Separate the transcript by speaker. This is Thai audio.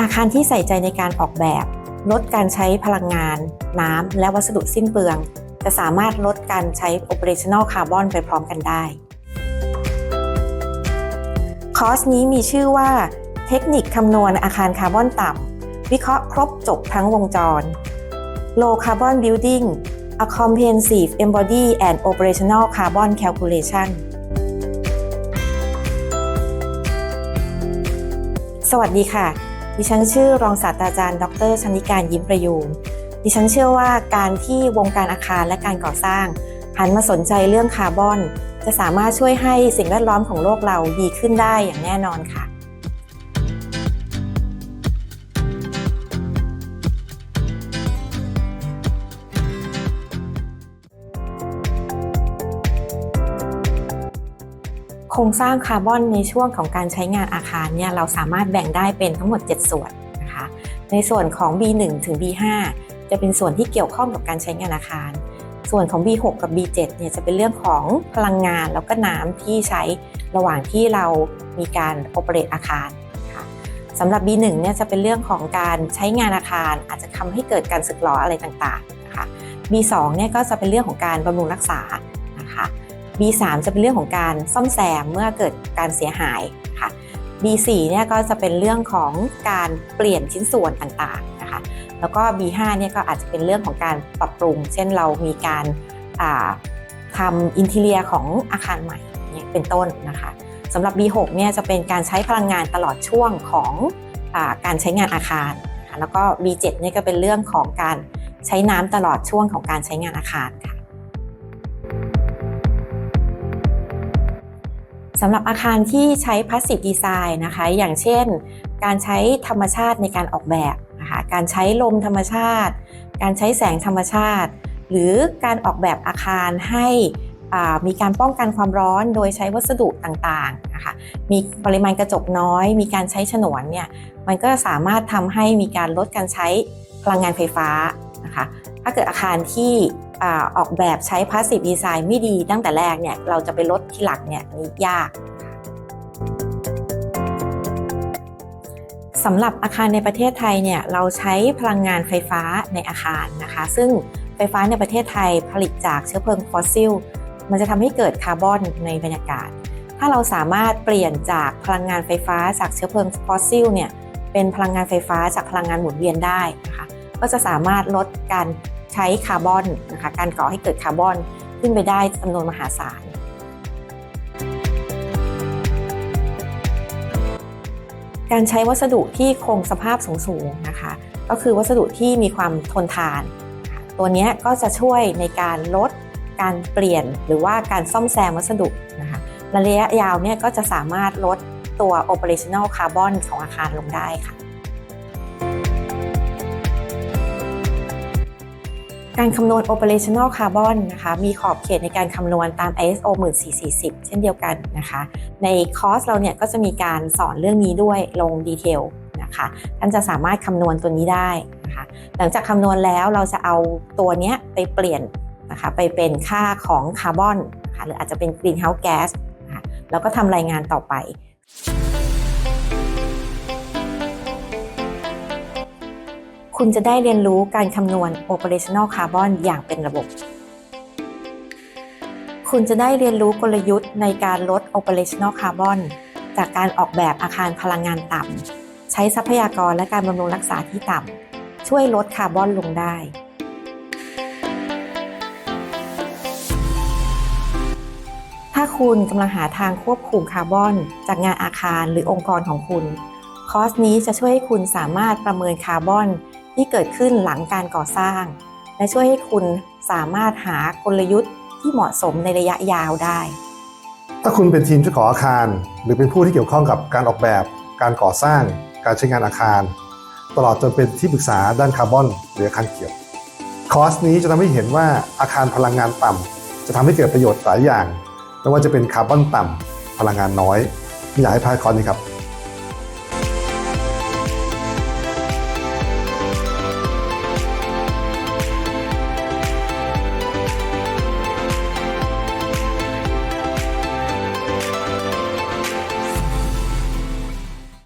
Speaker 1: อาคารที่ใส่ใจในการออกแบบ ลดการใช้พลังงาน น้ำและวัสดุสิ้นเปลือง จะสามารถลดการใช้ operational carbon ไปพร้อมกันได้ คอร์สนี้มีชื่อว่า เทคนิคคำนวณอาคารคาร์บอนต่ำวิเคราะห์ครบจบทั้งวงจร Low Carbon Building a Comprehensive Embody and Operational Carbon Calculation สวัสดีค่ะ ดิฉันชื่อรองศาสตราจารย์ ดรชนิการยิ้มประยูนดิฉันเชื่อว่าการที่วงการอาคารและการก่อสร้างหันมาสนใจเรื่องคาร์บอน จะสามารถช่วยให้สิ่งแวดล้อมของโลกเราดีขึ้นได้อย่างแน่นอนค่ะ ครงสร้างคาร์บอนในช่วงของการใช้งานอาคารเนี่ยเราสามารถแบ่งได้เป็นทั้งหมด 7 ส่วนนะคะในส่วนของ B1 ถึง B5 จะเป็นส่วนที่เกี่ยวข้องกับการใช้งานอาคาร ส่วนของ B6 กับ B7 เนี่ยจะเป็นเรื่องของพลังงานแล้วก็น้ำที่ใช้ระหว่างที่เรามีการโอเปเรตอาคารนะคะสำหรับ B1 เนี่ยจะเป็นเรื่องของการใช้งานอาคาร อาจจะทำให้เกิดการสึกหรออะไรต่างๆนะคะ B2 เนี่ยก็จะเป็นเรื่องของการบำรุงรักษา B3 จะเป็นเรื่องของการซ่อมแซมเมื่อเกิดการเสียหายค่ะ B4 เนี่ยก็จะเป็นเรื่องของการเปลี่ยนชิ้นส่วนต่างๆนะคะแล้วก็ B5 เนี่ยก็อาจจะเป็นเรื่องของการปรับปรุง เช่นเรามีการทำอินทีเลียของอาคารใหม่เนี่ยเป็นต้นนะคะสำหรับ B6 เนี่ยจะเป็นการใช้พลังงานตลอดช่วงของอการใช้งานอาคารนะคะแล้วก็ B7 เนี่ยก็เป็นเรื่องของการใช้น้ำตลอดช่วงของการใช้งานอาคารค่ะ สำหรับอาคารที่ใช้ Passive Design นะคะ อย่างเช่น การใช้ธรรมชาติในการออกแบบนะคะการใช้ลมธรรมชาติ การใช้แสงธรรมชาติ หรือการออกแบบอาคารให้มีการป้องกันความร้อนโดยใช้วัสดุต่างๆนะคะมีปริมาณกระจกน้อย มีการใช้ฉนวนเนี่ยมันก็สามารถทำให้มีการลดการใช้พลังงานไฟฟ้านะคะถ้าเกิดอาคารที่ ออกแบบใช้ Passive Design ไม่ดีตั้งแต่แรกเนี่ยเราจะไปลดที่หลักเนี่ยนี่ยากสำหรับอาคารในประเทศไทยเนี่ยเราใช้พลังงานไฟฟ้าในอาคารนะคะ ซึ่งไฟฟ้าในประเทศไทยผลิตจากเชื้อเพลิงฟอสซิล มันจะทำให้เกิดคาร์บอนในบรรยากาศ ถ้าเราสามารถเปลี่ยนจากพลังงานไฟฟ้าจากเชื้อเพลิงฟอสซิลเนี่ยเป็นพลังงานไฟฟ้าจากพลังงานหมุนเวียนได้นะคะก็จะสามารถลดการ ใช้คาร์บอนนะคะการก่อให้เกิดคาร์บอนขึ้นไปได้จำนวนมหาศาลการใช้วัสดุที่คงสภาพสูงๆนะคะ ก็คือวัสดุที่มีความทนทาน ตัวนี้ก็จะช่วยในการลดการเปลี่ยนหรือว่าการซ่อมแซมวัสดุนะคะระยะยาวเนี่ยก็จะสามารถลดตัว operational carbon ของอาคารลงได้ค่ะ การคำนวณ operational carbon นะคะมีขอบเขตในการคำนวณตาม ISO 14440 เช่นเดียวกันนะคะ ในคอร์สเราเนี่ยก็จะมีการสอนเรื่องนี้ด้วยลงดีเทลนะคะท่านจะสามารถคำนวณตัวนี้ได้นะคะหลังจากคำนวณแล้วเราจะเอาตัวนี้ไปเปลี่ยนนะคะไปเป็นค่าของคาร์บอนนะคะหรืออาจจะเป็น greenhouse gas นะะแล้วก็ทำรายงานต่อไป คุณจะได้เรียนรู้การคำนวณ operational carbon อย่างเป็นระบบ คุณจะได้เรียนรู้กลยุทธ์ในการลด operational carbon จากการออกแบบอาคารพลังงานต่ำ ใช้ทรัพยากรและการบำรุงรักษาที่ต่ำ ช่วยลดคาร์บอนลงได้ ถ้าคุณกำลังหาทางควบคุมคาร์บอน จากงานอาคารหรือองค์กรของคุณ คอร์สนี้จะช่วยให้คุณสามารถประเมินคาร์บอน ที่เกิดขึ้นหลังการก่อสร้าง และช่วยให้คุณสามารถหากลยุทธ์ที่เหมาะสมในระยะยาวได้
Speaker 2: ถ้าคุณเป็นทีมเจ้าของอาคาร หรือเป็นผู้ที่เกี่ยวข้องกับการออกแบบ การก่อสร้าง การใช้งานอาคาร ตลอดจนเป็นที่ปรึกษาด้านคาร์บอนหรืออาคารเขียวคอร์สนี้จะทำให้เห็นว่าอาคารพลังงานต่ำจะทำให้เกิดประโยชน์หลายอย่างไม่ว่าจะเป็นคาร์บอนต่ำพลังงานน้อยม่อยากให้พาคอร์สนี้ครับ